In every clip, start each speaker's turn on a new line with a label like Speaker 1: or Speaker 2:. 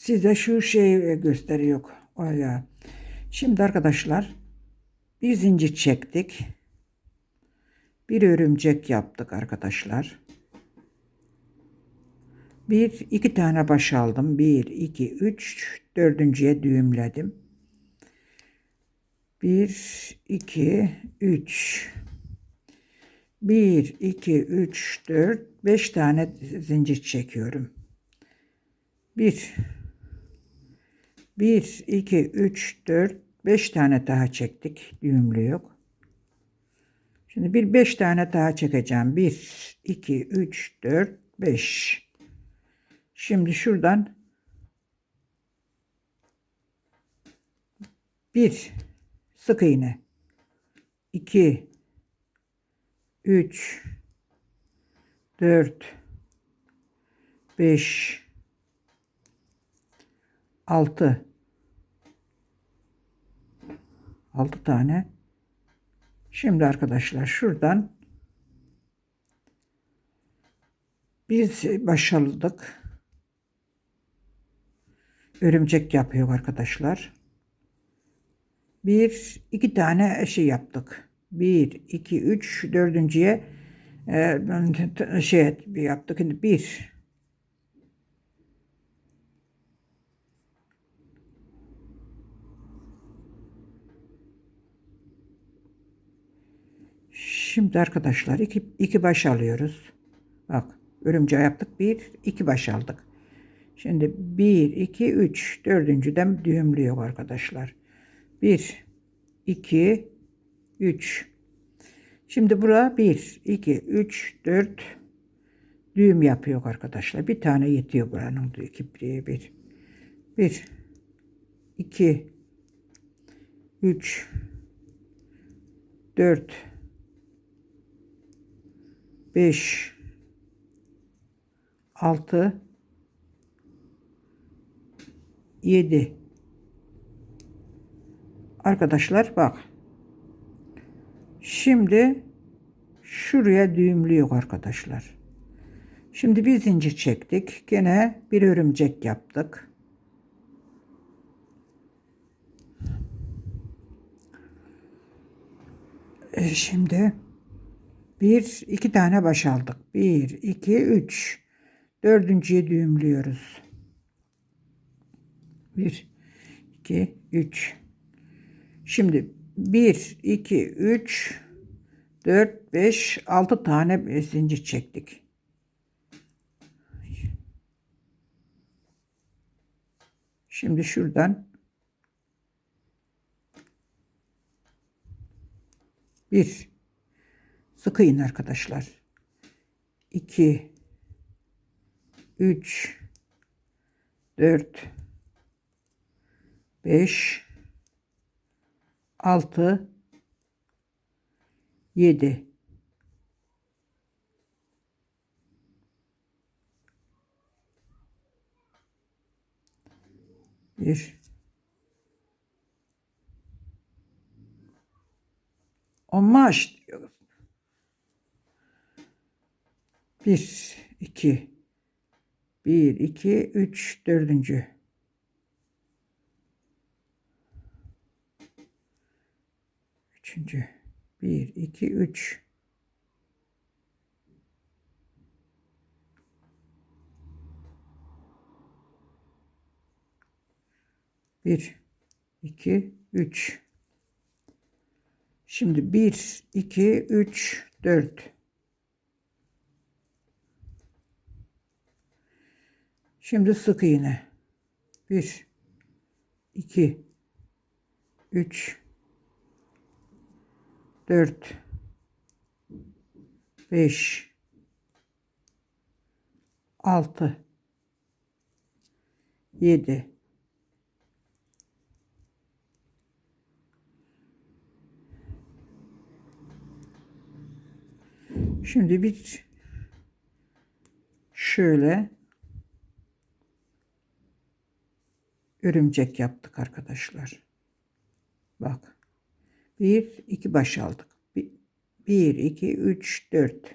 Speaker 1: size şu şeyi gösteriyor. O ya. Şimdi arkadaşlar bir zincir çektik. Bir örümcek yaptık arkadaşlar. Bir, iki tane baş aldım. Bir, iki, üç, dördüncüye düğümledim. Bir, iki, üç. Bir, iki, üç, dört, beş tane zincir çekiyorum. Bir, bir, iki, üç, dört, beş tane daha çektik. Düğümlü yok. Şimdi bir beş tane daha çekeceğim. Bir, iki, üç, dört, beş. Şimdi şuradan bir sık iğne, iki, üç, dört, beş, altı, altı tane. Şimdi arkadaşlar şuradan biz başarıldık. Örümcek yapıyor arkadaşlar. Bir, iki tane şey yaptık. Bir, iki, üç, dördüncüye e, şey yaptık. Şimdi bir, Şimdi arkadaşlar iki, iki baş alıyoruz. Bak örümceği yaptık. Bir, iki baş aldık. Şimdi bir, iki, üç. Dördüncüden düğümlüyor arkadaşlar. Bir, iki, üç. Şimdi bura bir, iki, üç, dört düğüm yapıyor arkadaşlar. Bir tane yetiyor buranın bir, bir. Bir, iki, üç, dört, 5 6 7 Arkadaşlar bak. Şimdi şuraya düğümlüyor arkadaşlar. Şimdi bir zincir çektik. Gene bir örümcek yaptık. E şimdi bir, iki tane baş aldık. Bir, iki, üç. Dördüncüye düğümlüyoruz. Bir, iki, üç. Şimdi bir, iki, üç, dört, beş, altı tane zincir çektik. Şimdi şuradan bir, Sıkı iğne arkadaşlar. 2 3 4 5 6 7 bir Olmaz diyoruz. Bir, iki, bir, iki, üç, dördüncü. Üçüncü. Bir, iki, üç. Bir, iki, üç. Şimdi bir, iki, üç, dört. Şimdi sık iğne. 1 2 3 4 5 6 7 Şimdi bir şöyle örümcek yaptık arkadaşlar. Bak. Bir, iki baş aldık. Bir, bir iki, üç, dört.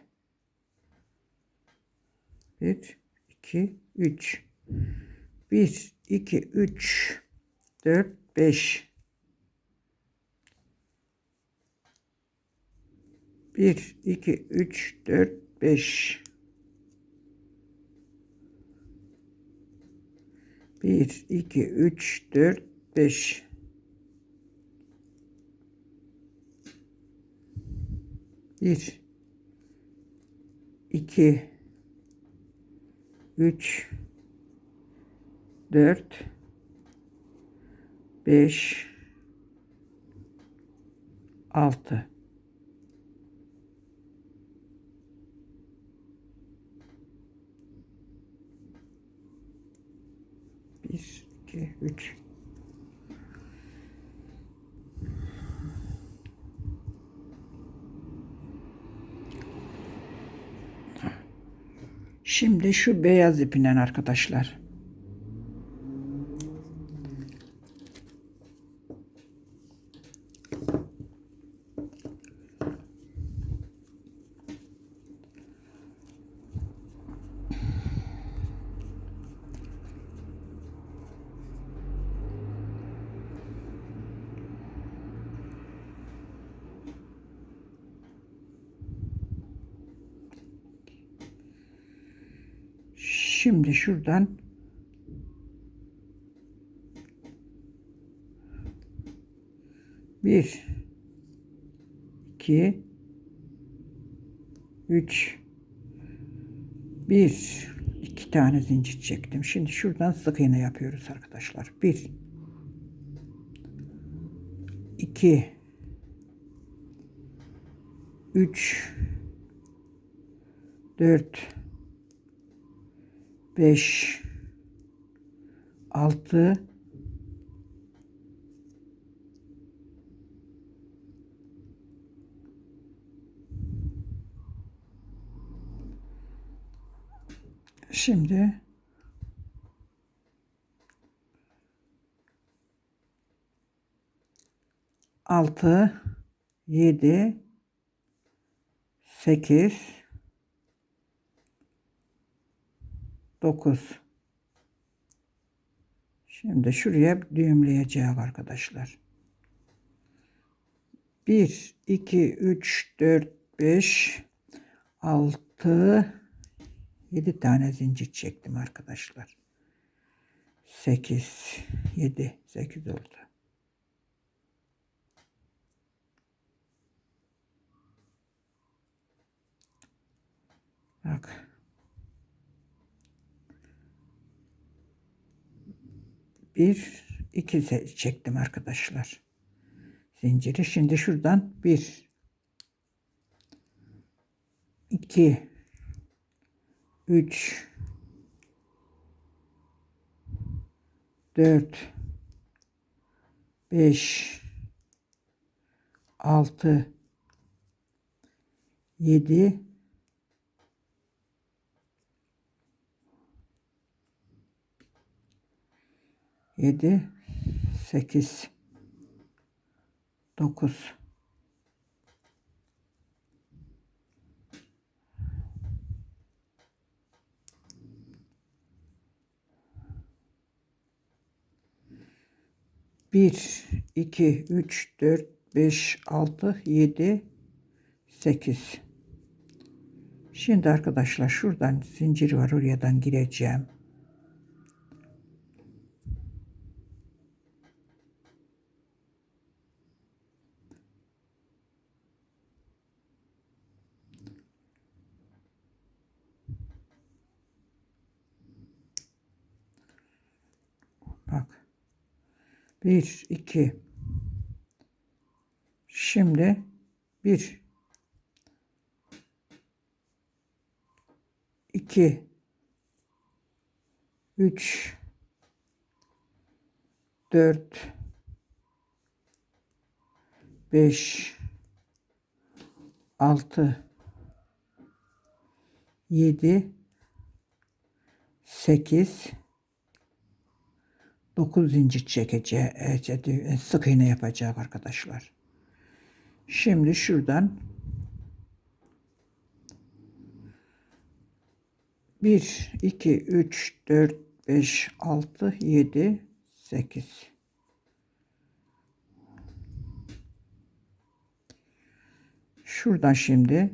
Speaker 1: Bir, iki, üç. Bir, 2, 3, 4, 5. 1, 2, 3, 4, 5. 1, 2, 3, 4, 5. Bir, iki, üç, dört, beş, altı. Bir, iki, üç. Şimdi şu beyaz ipinden arkadaşlar. Şimdi şuradan bir, iki, üç, bir, iki tane zincir çektim. Şimdi şuradan sık iğne yapıyoruz arkadaşlar. Bir, iki, üç, dört, 5 6 Şimdi altı, yedi, sekiz, 9 Şimdi şuraya düğümleyeceğim arkadaşlar. 1 2 3 4 5 6 7 tane zincir çektim arkadaşlar. 8 7 8 oldu. Bak. Bir iki çektim arkadaşlar. Zinciri. Şimdi şuradan bir. İki. Üç. Dört. Beş. Altı. Yedi 7 8 9 1 2 3 4 5 6 7 8 Şimdi arkadaşlar şuradan zincir var oradan gireceğim. 1, 2. Şimdi 1, 2, 3, 4, 5, 6, 7, 8, 9 zincir çekeceği e, sık iğne yapacak arkadaşlar. Şimdi şuradan bir, iki, üç, dört, 5, 6, 7, 8. Şuradan şimdi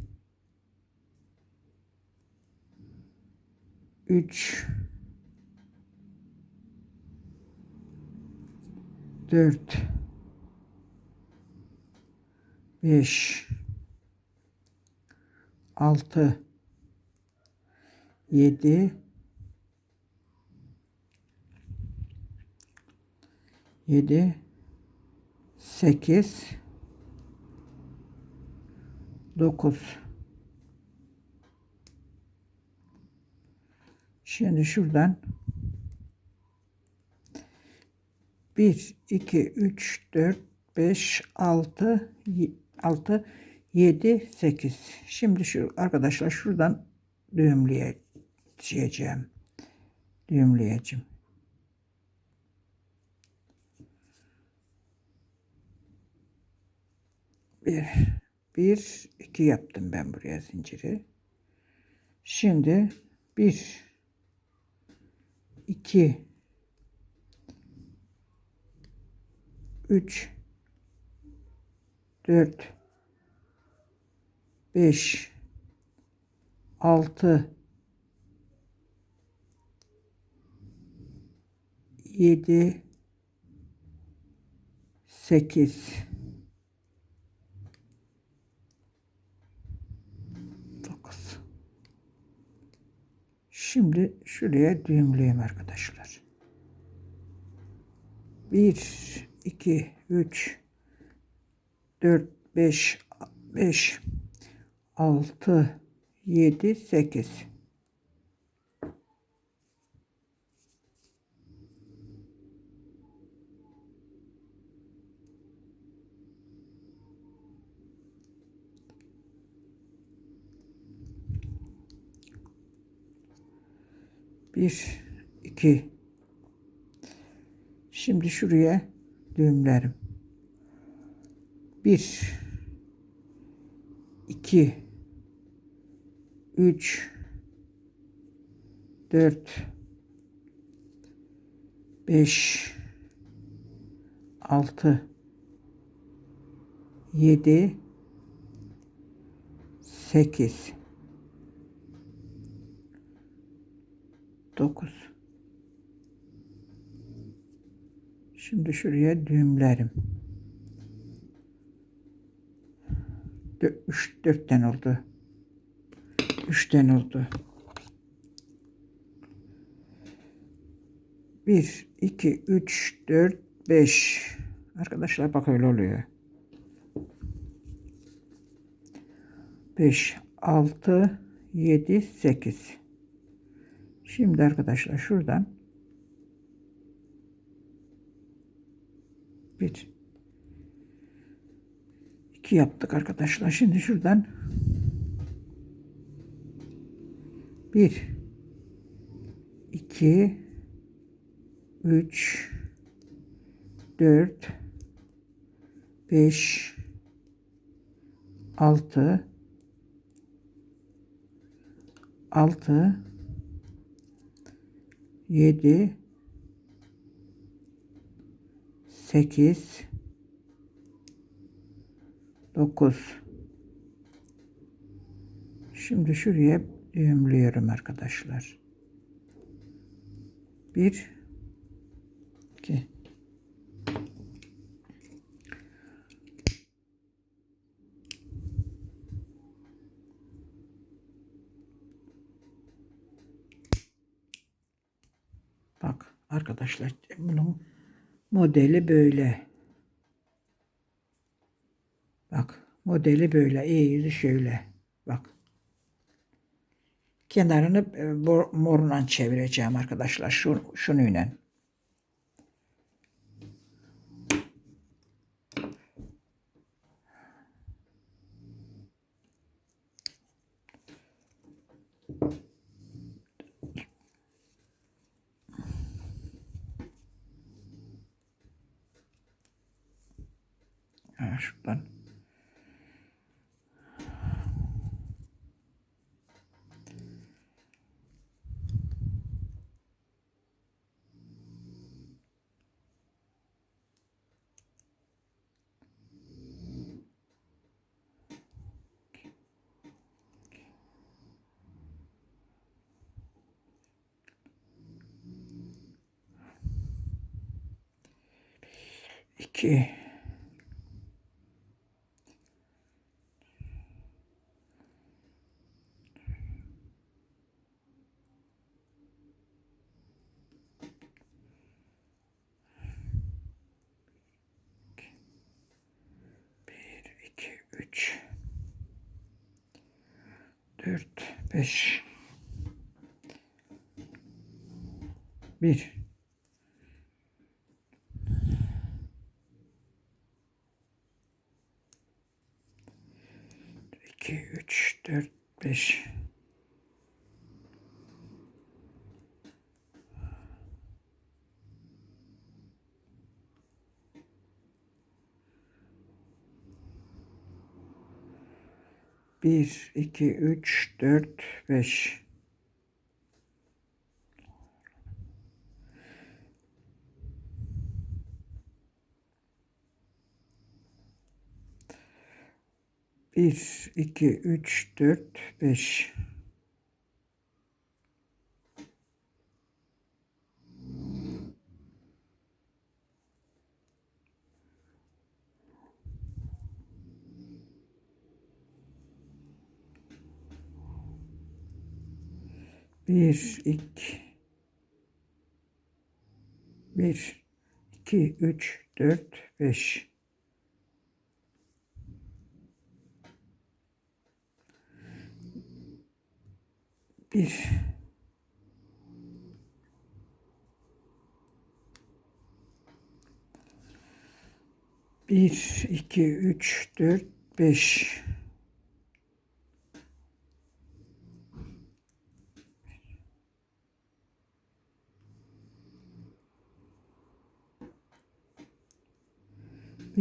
Speaker 1: üç, dört, beş, altı, yedi, yedi, sekiz, dokuz. Şimdi şuradan 1, 2, 3, 4, 5, 6, 6, 7, 8. Şimdi şu arkadaşlar şuradan düğümleyeceğim. Düğümleyeceğim. Bir, bir, iki yaptım ben buraya zinciri. Şimdi bir, 2 3 4 5 6 7 8 Şimdi şuraya düğümleyeyim arkadaşlar. 1 2 3 4 5 5 6 7 8 Bir, iki. Şimdi şuraya düğümlerim. Bir, iki, üç, dört, beş, altı, yedi, sekiz. 9 Şimdi şuraya düğümlerim. 3 4 tane oldu. 3 tane oldu. 1 2 3 4 5 Arkadaşlar bak öyle oluyor. 5 6 7 8 Şimdi arkadaşlar şuradan bir iki yaptık arkadaşlar. Şimdi şuradan bir iki üç dört beş altı altı 7 8 9 Şimdi şuraya düğümlüyorum arkadaşlar. 1 arkadaşlar bunun modeli böyle. Bak modeli böyle. iyi yüzü şöyle. Bak. Kenarını e, morla çevireceğim arkadaşlar. Şu, şunuyla. Şuradan. İki. 3 4 5 1 2 3 4 5 beş. Bir, iki, üç, dört, beş. Bir, iki, üç, dört, beş. Bir, iki, bir, iki, üç, dört, beş. Bir, bir, iki, üç, dört, beş.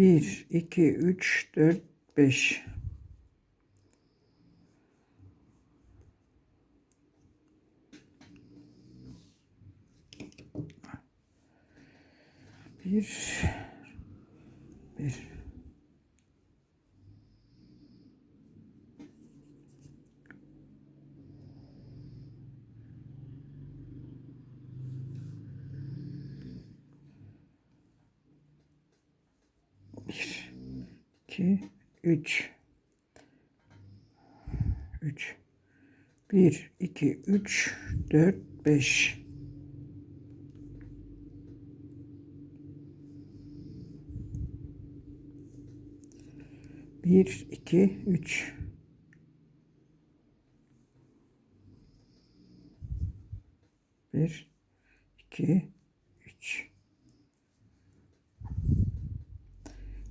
Speaker 1: Bir, iki, üç, dört, beş. Bir, bir. Bir, iki, üç. Üç. Bir, iki, üç, dört, beş. Bir, iki, üç. Bir, iki,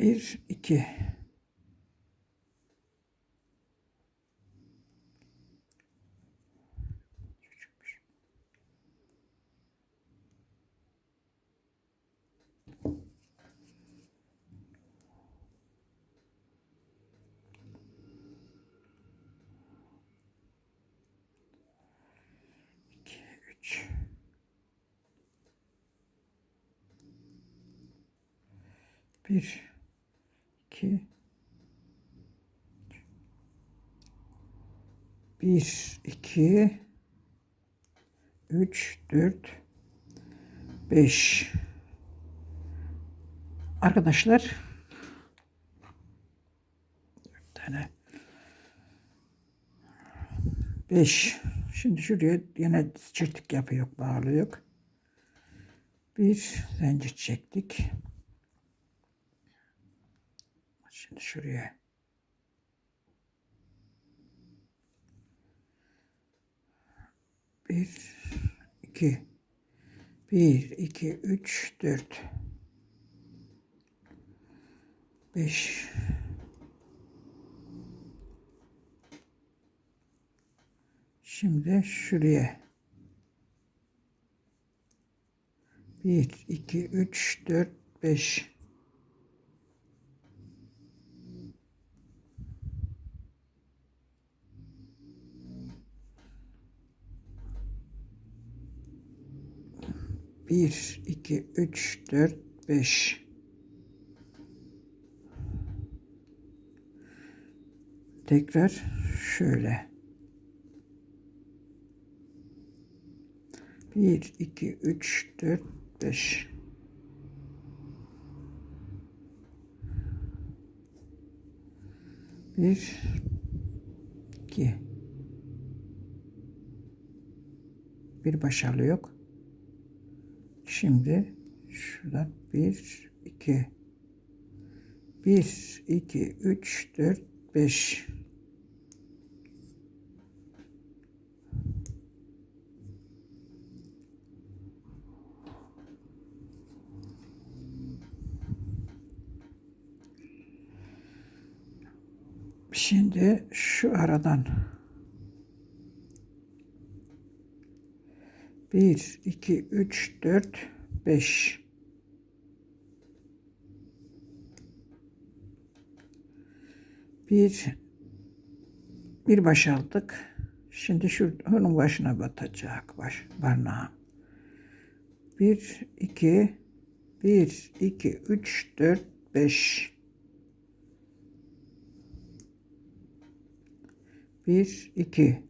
Speaker 1: Bir, iki. İki, üç. Bir, iki, bir, iki, üç, dört, beş. Arkadaşlar, dört tane, beş. Şimdi şuraya yine çırtık yapıyor, bağlıyor. Bir zincir çektik. Şimdi şuraya. Bir, iki, bir, iki, üç, dört, beş, Şimdi şuraya. Bir, iki, üç, dört, beş. Bir, iki, üç, dört, beş. Tekrar şöyle. Bir, iki, üç, dört, beş. Bir, iki. Bir başarılı yok. Şimdi şuradan bir, iki, bir, iki, üç, dört, beş. Şimdi şu aradan bir, iki, üç, dört, beş. Bir, bir baş aldık. Şimdi şu onun başına batacak baş, barnağım. Bir, iki, bir, iki, üç, dört, beş. Bir, iki.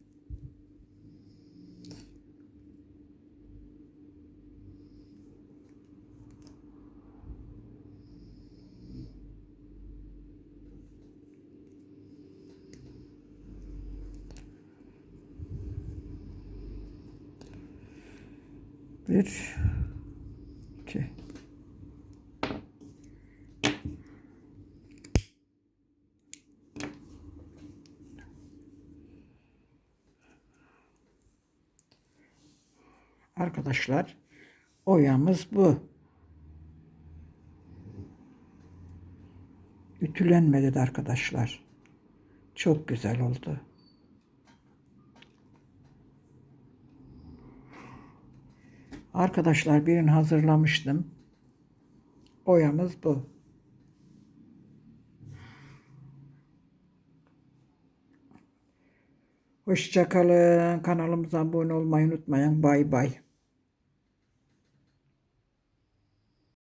Speaker 1: Bir, iki. Arkadaşlar oyamız bu. Ütülenmedi de arkadaşlar. Çok güzel oldu. Arkadaşlar birini hazırlamıştım. Oyamız bu. Hoşçakalın. Kanalımıza abone olmayı unutmayın. Bay bay.